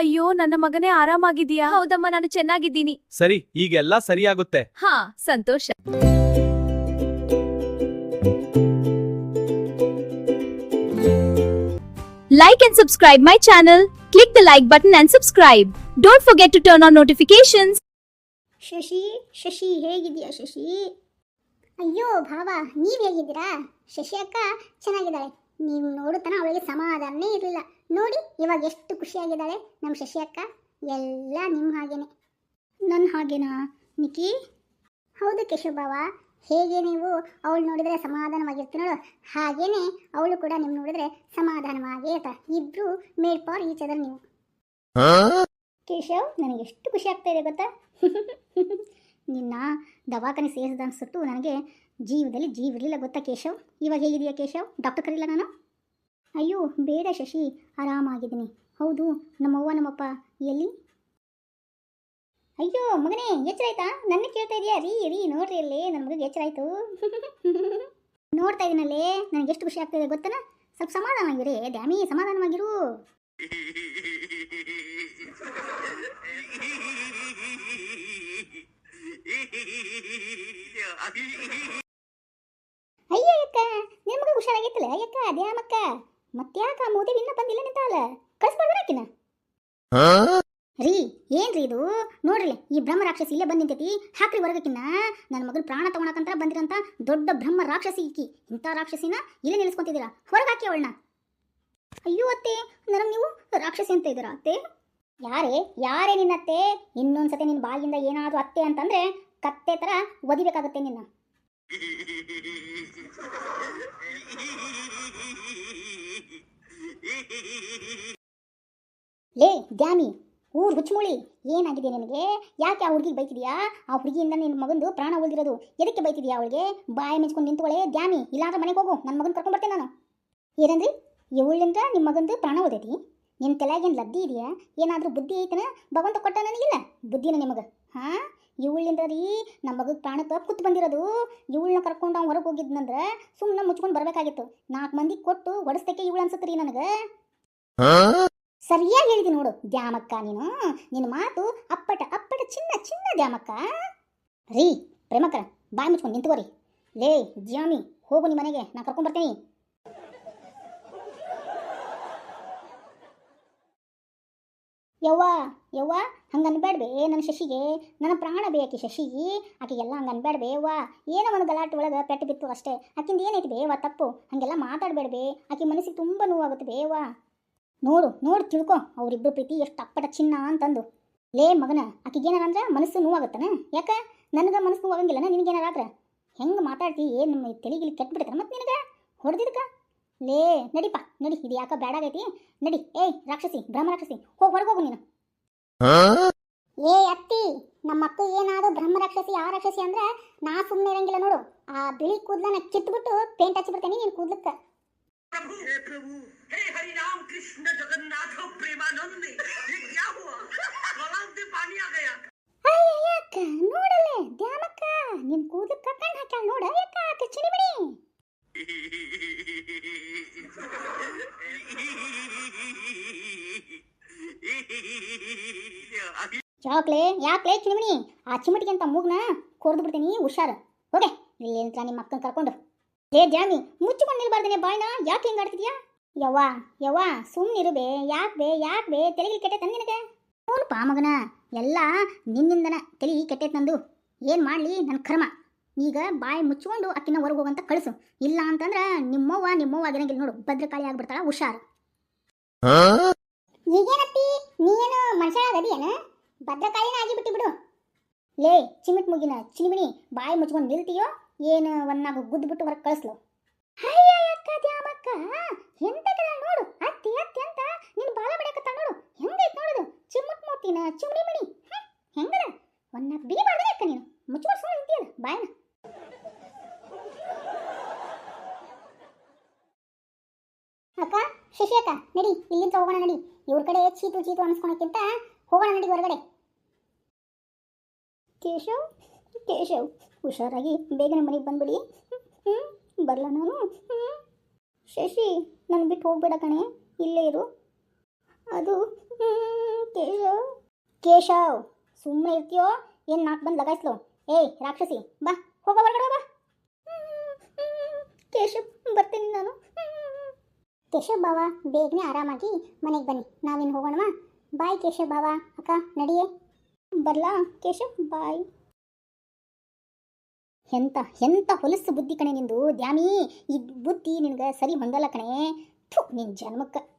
ಅಯ್ಯೋ ನನ್ನ ಮಗನೇ ಆರಾಮಾಗಿದೀಯಾ ಹೌದಮ್ಮ ನಾನು ಚೆನ್ನಾಗಿದ್ದೀನಿ. ಸರಿ ಈಗೆಲ್ಲ ಸರಿಯಾಗುತ್ತೆ. ಹಾ ಸಂತೋಷ. Like and subscribe my channel click the like button and subscribe don't forget to turn on notifications Shashi Shashi ಹೇಗಿದೆಯಾ Shashi? ಅಯ್ಯೋ ಭಾವ ನೀವ್ ಹೇಗಿದ್ದೀರಾ? ಶಶಿ ಅಕ್ಕ ಚೆನ್ನಾಗಿದ್ದಾಳೆ. ನೀವು ನೋಡುತ್ತಾನ ಅವಳಿಗೆ ಸಮಾಧಾನನೇ ಇರಲಿಲ್ಲ. ನೋಡಿ ಇವಾಗ ಎಷ್ಟು ಖುಷಿಯಾಗಿದ್ದಾಳೆ. ನಮ್ಮ ಶಶಿ ಅಕ್ಕ ಎಲ್ಲ ನಿಮ್ಮ ಹಾಗೇನೆ. ನನ್ನ ಹಾಗೇನಾ ನಿಕಿ? ಹೌದು ಕೇಶವಭಾವ ಹೇಗೆ ನೀವು ಅವಳು ನೋಡಿದರೆ ಸಮಾಧಾನವಾಗಿರ್ತೀನೋ ಹಾಗೇನೆ ಅವಳು ಕೂಡ ನಿಮ್ಮ ನೋಡಿದ್ರೆ ಸಮಾಧಾನವಾಗಿ ಇರ್ತಾರೆ ಇಬ್ರು ಮೇಡ್ ಫಾರ್ ಈಚ್ ಅದರ್ ನೀವು ಕೇಶವ್ ನನಗೆ ಎಷ್ಟು ಖುಷಿ ಆಗ್ತಾ ಇದೆ ಗೊತ್ತಾ? ನಿನ್ನ ದವಾಖಾನೆ ಸೇರಿಸಿದ ಅನ್ಸುತ್ತು, ನನಗೆ ಜೀವದಲ್ಲಿ ಜೀವಿರಲಿಲ್ಲ ಗೊತ್ತಾ ಕೇಶವ್? ಇವಾಗ ಹೇಗಿದೆಯಾ ಕೇಶವ್? ಡಾಕ್ಟರ್ ಕರೀಲ್ಲ ನಾನು? ಅಯ್ಯೋ, ಬೇಡ ಶಶಿ, ಆರಾಮಾಗಿದ್ದೀನಿ. ಹೌದು, ನಮ್ಮವ್ವ ನಮ್ಮಪ್ಪ ಎಲ್ಲಿ? ಅಯ್ಯೋ, ಮಗನೇ, ಎಚ್ಚರ ಆಯ್ತಾ? ನನ್ನ ಕೇಳ್ತಾ ಇದೆಯಾ? ರೀ ರೀ, ನೋಡ್ರಿ ಇಲ್ಲಿ ನನ್ನ ಮಗಗೆ ಎಚ್ಚರ ಆಯ್ತು. ನೋಡ್ತಾ ಇದ್ದೀನಲ್ಲೇ ನನಗೆ ಎಷ್ಟು ಖುಷಿ ಆಗ್ತಾ ಇದೆ ಗೊತ್ತನ? ಸ್ವಲ್ಪ ಸಮಾಧಾನವಾಗಿರಿ ಡ್ಯಾಮಿ, ಸಮಾಧಾನವಾಗಿರು. ಅಯ್ಯ ಅಕ್ಕ ನಿನ್ ಮಗ ಹುಷಾರಾಗಿತ್ತಲ್ಲ ಅಯ್ಯಕ್ಕ, ಅದ್ಯಾಮಕ್ಕ? ಮತ್ತ್ಯಾಕ ಮೋದಿ ಇನ್ನ ಬಂದಿಲ್ಲ ನಿಂತಾಳ ಕಳಿಸ್ಬಾರ್ದು ಆಕಿನ? ರೀ, ಏನ್ರಿ ಇದು? ನೋಡ್ರಿ, ಈ ಬ್ರಹ್ಮ ರಾಕ್ಷಸಿ ಇಲ್ಲೇ ಬಂದ್ ಹಾಕ್ರಿ ಹೊರಗಕ್ಕಿನ್ನ. ನನ್ನ ಮಗನ ಪ್ರಾಣ ತಗೊಳಕಂತ ಬಂದಿರಂತ ದೊಡ್ಡ ಬ್ರಹ್ಮ ರಾಕ್ಷಸಿ ಈಕಿ. ಇಂಥ ರಾಕ್ಷಸಿನ ಇಲ್ಲೇ ನಿಲ್ಲಿಸ್ಕೊಂತಿದ್ದೀರಾ ಹೊರಗಾಕಿ ಅವಳನ್ನ. ಅಯ್ಯೋ ಅತ್ತೆ ನನಗೆ ನೀವು ರಾಕ್ಷಸಿ ಅಂತ ಇದ್ದೀರಾ ಅತ್ತೆ? ಯಾರೇ ಯಾರೇ ನಿನ್ನತ್ತೆ ಇನ್ನೊಂದ್ಸತಿ ನಿನ್ನ ಬಾಯಿಂದ ಏನಾದರೂ ಅತ್ತೆ ಅಂತಂದ್ರೆ ಕತ್ತೆ ಥರ ಒದಿಬೇಕಾಗುತ್ತೆ ನಿನ್ನ. ಲೇ, ದ್ಯಾಮಿ, ಊರು ಹುಚ್ಚುಮುಳಿ ಏನಾಗಿದೆ ನಿನಗೆ? ಯಾಕೆ ಆ ಹುಡುಗಿಗೆ ಬೈತಿದ್ಯಾ? ಆ ಹುಡುಗಿಯಿಂದ ನಿನ್ನ ಮಗಂದು ಪ್ರಾಣ ಉಳಿದಿರೋದು. ಎದಕ್ಕೆ ಬೈತಿದ್ಯಾ ಅವಳಿಗೆ? ಬಾಯಿ ಮೆಚ್ಕೊಂಡು ನಿಂತುಕೊಳ್ಳೆ, ದ್ಯಾಮಿ, ಇಲ್ಲಾಂದ್ರೆ ಮನೆಗೆ ಹೋಗು. ನನ್ನ ಮಗನ ಕರ್ಕೊಂಡ್ ಬರ್ತೇನೆ ನಾನು. ಏನಂದ್ರಿ? ಇವಳಿಂದ ನಿಮ್ಮ ಮಗಂದು ಪ್ರಾಣ ಉಳಿದೈತಿ? ನಿನ್ನ ತಲೆಗೇನು ಲದ್ದಿ ಇದೆಯಾ? ಏನಾದರೂ ಬುದ್ಧಿ ಐತನ? ಭಗವಂತ ಕೊಟ್ಟ ನನಗಿಲ್ಲ. ಬುದ್ಧಿನ ನಿಮಗೆ. ಹಾಂ? ಇವಳಿಂದ ರೀ ನಮ್ಮ ಮಗಗೆ ಪ್ರಾಣಕ್ಕೆ ಕುತ್ತು ಬಂದಿರೋದು. ಇವಳನ್ನ ಕರ್ಕೊಂಡು ಅವ್ನು ಹೊರಗೆ ಹೋಗಿದ್ನಂದ್ರೆ ಸುಮ್ಮನೆ ಮುಚ್ಕೊಂಡು ಬರಬೇಕಾಗಿತ್ತು. ನಾಲ್ಕು ಮಂದಿ ಕೊಟ್ಟು ಒಡಿಸ್ತಕ್ಕೆ ಇವಳು ಅನ್ಸುತ್ತೆ ರೀ ನನಗೆ ಸರಿಯಾಗಿ ಹೇಳಿದಿ ನೋಡು ದ್ಯಾಮಕ್ಕ ನೀನು. ನಿನ್ನ ಮಾತು ಅಪ್ಪಟ ಅಪ್ಪಟ ಚಿನ್ನ ಚಿನ್ನ ದ್ಯಾಮಕ್ಕ. ರೀ ಪ್ರೇಮಕ್ಕ ಬಾಯಿ ಮುಚ್ಕೊಂಡು ನಿಂತ್ಕೋರಿ ಲೇ ಜ್ಯಾಮಿ ಹೋಗು ನಿಮ್ಮ ಮನೆಗೆ ಕರ್ಕೊಂಡು ಕರ್ಕೊಂಡ್ ಯವ್ವ ಯವ್ವ, ಹಂಗೆ ಅನ್ಬೇಡ್ಬೇ ನನ್ನ ಶಶಿಗೆ. ನನ್ನ ಪ್ರಾಣ ಬೇಕಿ ಶಶಿಗೆ ಆಕೆಗೆಲ್ಲ ಹಂಗೆ ಅನ್ಬೇಡ್ಬೇ ಯವ್ವ. ಏನೋ ಒಂದು ಗಲಾಟೆ ಒಳಗೆ ಪೆಟ್ಟು ಬಿತ್ತು ಅಷ್ಟೇ. ಆಕಿಂದ ಏನೈತಿ ಬೇವ ತಪ್ಪು. ಹಾಗೆಲ್ಲ ಮಾತಾಡಬೇಡ್ಬೇ ಆಕೆ ಮನಸ್ಸಿಗೆ ತುಂಬ ನೋವಾಗುತ್ತೆ ಬೇವ ನೋಡು ನೋಡು ತಿಳ್ಕೊ. ಅವರಿಬ್ಬರು ಪ್ರೀತಿ ಎಷ್ಟು ಅಪ್ಪಟ ಚಿನ್ನ ಅಂತಂದು. ಲೇ ಮಗನ ಆಕಿಗೇನಾರ ಅಂದ್ರೆ ಮನಸ್ಸು ನೋವಾಗುತ್ತಾನೆ? ಯಾಕ? ನನಗೆ ಮನಸ್ಸು ನೋವಾಗಂಗಿಲ್ಲ ಆದ್ರೆ? ಹೆಂಗೆ ಮಾತಾಡ್ತಿ? ಏನು ತೆಲಿಗಿಲಿ ಕೆಟ್ಬಿಡ್ತಾರ ಮತ್ತೆ ನಿನಗೆ? ಹೊಡೆದಿದ್ಕ? ಲೇ ನಡಿಪಾ ನಡಿ ಇದು ಯಾಕೋ ಬೇಡಾಗೈತಿ ನಡಿ ಏಯ್ ರಾಕ್ಷಸಿ ಬ್ರಹ್ಮ ರಾಕ್ಷಸಿ ಹೋಗಿ ಹೊರಗೆ ಹೋಗು ನೀನು. ಏ ಅತ್ತಿ ನಮ್ಮ ಅಕ್ಕ ಏನಾದ್ರು ಬ್ರಹ್ಮ ರಾಕ್ಷಸಿ ಆ ರಾಕ್ಷಸಿ ಅಂದ್ರೆ ನಾ ಸುಮ್ಮನೆ ಇರಂಗಿಲ್ಲ ನೋಡು. ಆ ಬಿಳಿ ಕೂದಲನ್ನ ಕಿತ್ಬಿಟ್ಟು ಪೇಂಟ್ ಹಚ್ಚಿ ಬಿಡ್ತೇನೆ ನೀನು ಕೂದಲಕ್ಕ. ನೋಡ. ಯಾಕ್ಲೆ ಯಾಕ್ಲೆ ಚಿಮಣಿ ಆ ಚಿಮಟಿಗೆ ಅಂತ ಮೂಗ್ನ? ಕೊರ್ದು ಬಿಡ್ತೀನಿ, ಹುಷಾರು. ಹೋಗೆ, ಇಲ್ಲಿ ಅಂತ ನಿಮ್ಮ ಅಕ್ಕನ ಕರ್ಕೊಂಡು. ಏ ಜ್ಯಾಮಿ ಮುಚ್ಚಿಕೊಂಡು ನಿಲ್ಬಾರ್ದೇನೆ ಬಾಯ್ನ? ಯಾಕೆ ಹಿಂಗೆ ಆಡ್ತಿದ್ಯಾ? ಯವ್ವ ಯವ್ವ ಸುಮ್ಮನಿರು ಬೇ, ಯಾಕೆ ಬೇ ಯಾಕೆ ಬೇ? ತೆಲಿಗೆ ನಿನಗೆ. ಹ್ಞೂ ಪಾ ಮಗನ, ಎಲ್ಲ ನಿನ್ನಿಂದನ ತಲೆ ಕೆಟ್ಟೆ ನಂದು. ಏನು ಮಾಡಲಿ ನನ್ನ ಕರ್ಮ? ಈಗ ಬಾಯಿ ಮುಚ್ಚಿಕೊಂಡು ಅಕ್ಕಿನ ಹೊರಗೆ ಹೋಗಂತ ಕಳಿಸು. ಇಲ್ಲ ಅಂತಂದ್ರೆ ನಿಮ್ಮವ್ವ ನಿಮ್ಮವ್ವ ಆಗಿರಂಗಿಲ್ಲ ನೋಡು. ಭದ್ರಕಾಳಿ ಆಗ್ಬಿಡ್ತಾಳ, ಹುಷಾರು. ಈಗೇನಪ್ಪಿ? ನೀನು ಮನುಷ್ಯ ಆಗದಿಯೇನ ಭದ್ರಕಾಳಿನ ಆಗಿ ಬಿಟ್ಟು ಬಿಡು. ಲೇ, ಚಿಮಿಟ್ ಮುಗಿನ ಚಿಮಿಣಿ ಬಾಯಿ ಮುಚ್ಕೊಂಡು ನಿಲ್ತೀಯೋ? ಏನು ಒಂದಾಗ ಗುದ್ದು ಬಿಟ್ಟು ಹೊರಗೆ ಕಳಿಸ್ಲು? ಅಕ್ಕ, ದ್ಯಾಮಕ್ಕ ಎಂತ ನೋಡು. ಅತ್ತಿ ಅತ್ತಿ ಅಂತ ನಿನ್ ಬಾಲ ಬಿಡಕತ್ತ ನೋಡು. ಹೆಂಗೈತೆ ನೋಡುದು? ಚಿಮ್ಮಟ್ ಮೂರ್ತಿನ ಚಿಮ್ಡಿ ಮಿಣಿ ಹೆಂಗದ ಒಂದಾಗ ಬಿಗಿ ಮಾಡ್ದೆ ಅಕ್ಕ ನೀನು ಮುಚ್ಚಿಕೊಂಡು ಸುಮ್ಮನೆ ನಿಂತಿಯಲ್ಲ ಬಾಯನ ಅಕ್ಕ ಶಶಿ ಅಕ್ಕ, ನಡಿ, ಇಲ್ಲಿಂದ ಹೋಗೋಣ ನಡಿ. ಇವ್ರ ಕಡೆ ಚೀತು ಚೀತು ಅನ್ಸ್ಕೊಳಕ್ಕಿಂತ ಹೋಗೋಣ ನಡಿ ಹೊರಗಡೆ. ಕೇಶವ್ ಕೇಶವ್, ಹುಷಾರಾಗಿ ಬೇಗನೆ ಮನೆಗೆ ಬಂದ್ಬಿಡಿ. ಹ್ಞೂ ಬರಲ್ಲ ನಾನು? ಹ್ಞೂ ಶಶಿ ನಾನು ಬಿಟ್ಟು ಹೋಗ್ಬೇಡ ಕಣೆ, ಇಲ್ಲೇ ಇರು. ಅದು ಕೇಶವ್. ಕೇಶವ್ ಸುಮ್ಮನೆ ಇರ್ತೀಯೋ? ಏನು ನಾಲ್ಕು ಬಂದು ಲಗಾಯಿಸ್ಲು? ಏಯ್, ರಾಕ್ಷಸಿ, ಬಾ, ಹೋಗೋ ಹೊರಗಡೆ ಬಾ ಕೇಶವ್, ಬರ್ತೀನಿ ನಾನು. ಕೇಶವ್ ಬಾವ ಬೇಗನೆ ಆರಾಮಾಗಿ ಮನೆಗೆ ಬನ್ನಿ. ನಾವಿನ್ನು ಹೋಗೋಣವಾ? ಬಾಯ್ ಕೇಶವ್ ಬಾವ ಅಕ್ಕ, ನಡಿಯೇ? ಬರ್ಲಾ ಕೇಶವ್? ಬಾಯ್. ಎಂತ ಎಂತ ಹೊಲಸು ಬುದ್ಧಿ ಕಣೆ ನಿಂದು? ದ್ಯಾಮಿ, ಈ ಬುದ್ಧಿ ನಿನಗೆ ಸರಿ ಹೊಂದಲ್ಲ ಕಣೆ. ಥು ನಿನ್ನ ಜನ್ಮಕ್ಕೆ.